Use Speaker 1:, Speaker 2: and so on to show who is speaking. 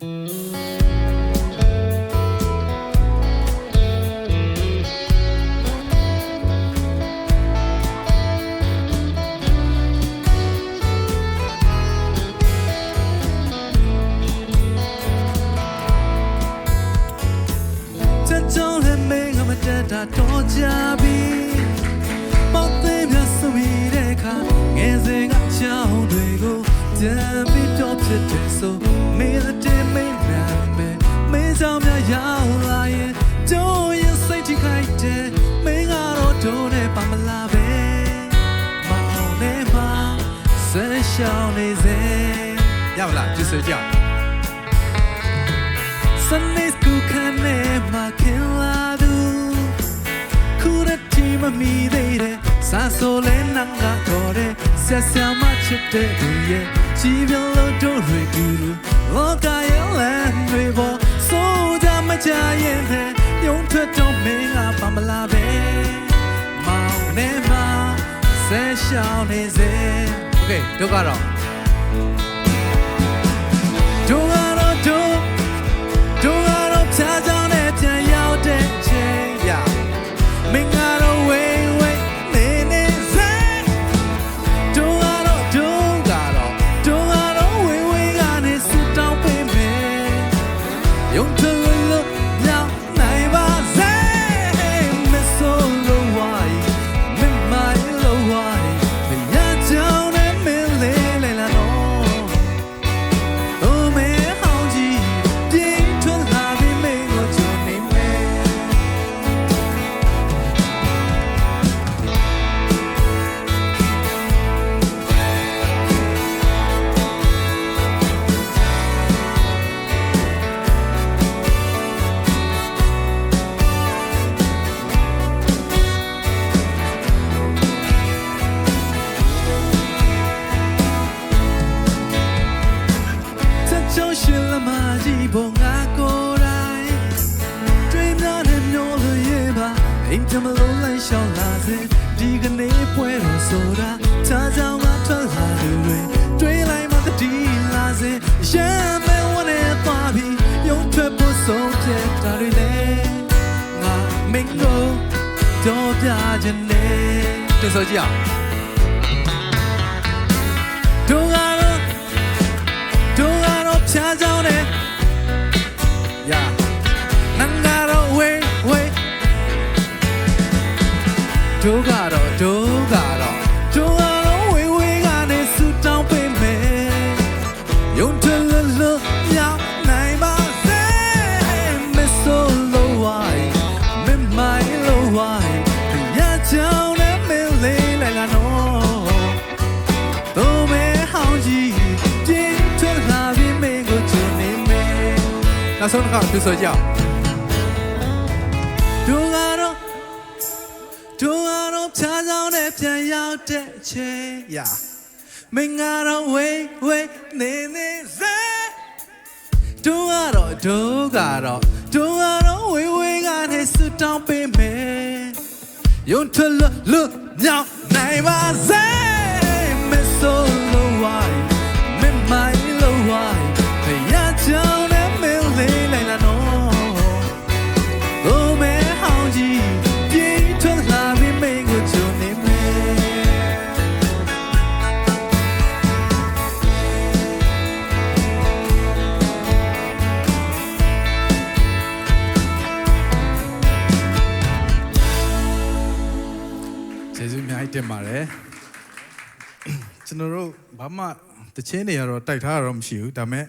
Speaker 1: တက်တာတော့ကြပြီပေါက်သိမ်းမြဆမီတဲ့ခါငယ်စဉ်ကကြောင်းတွေကိုတမ်းပြီးတော့ ဖြစ်တယ်ဆိုမင်းတဲ့တင်မင်းနာပဲမင်းကြောင့်များရောက်လာရင်ကျိုးရင်စိတ်ထိခိုက်တယ်မင်းကတော့ဒိုးနဲ့ပါမလာပဲမောင်နဲ့မဆက်ရှောင်းနေစေရပါလားကျေးဇူးကြောင့် Sunday school ခန်းထဲမှာခင်လာသူခုရတီမမီသေးတယ်စာဆိုလဲနငါတော့တယ် ဆက်ဆံမချစ်တဲ့သူရဲ့ချီးပြလို့တို့တွေကူလောကရဲ့လမ်းတွေပေါ်စိုးကြမချရင်တဲ့ယုံထွက်တော့မင်းကပါမလာပဲမောင်နေမှာဆဲရှောင်းနေစေ Okay တို့ကတော့တို့က ချက်ချုံရှင်လမကြီးပေါ်ငါကိုယ်တိုင်တွေးများနဲ့မျိုးလို့ရပါအိမ်တမလို့လမ်းလျှောက်လာစေဒီကနေ့ပွဲတော်ဆိုတာချာချောင်းကထွက်လာလူတွေတွေးလိုက်မှတတိလာစေရမ်းမဲဝနဲ့သွားပြီးယုံထွက်ဖို့ဆုံးဖြတ်တာတွေ ကတော့ဖြားကြောင်းနဲ့ယာနန်ကတော့ဝေးဝေးတို့ကတော့တို့ကတော့တို့က နောက်ဆုံးတစ်ခါသူဆိုကြအောင်တို့ကတော့တို့ကတော့ဖြားကြောင်းနဲ့ပြန်ရောက်တဲ့အချိန်ရာမင်းကတော့ဝေးဝေးနေနေစေတို့ကတော့တို့ကတော့တို့ကတော့ဝေးဝေးကနေဆူတောင်းပေးမယ်ယုံထွက်လို့လို့မြောက်နိုင်ပါစေမဆိုးလို့ဝို ကျေးဇူးအများကြီးတင်ပါတယ်ကျွန်တော်တို့ဘာမှတချင်းတွေကတော့တိုက်ထားတာတော့မရှိဘူးဒါပေမဲ့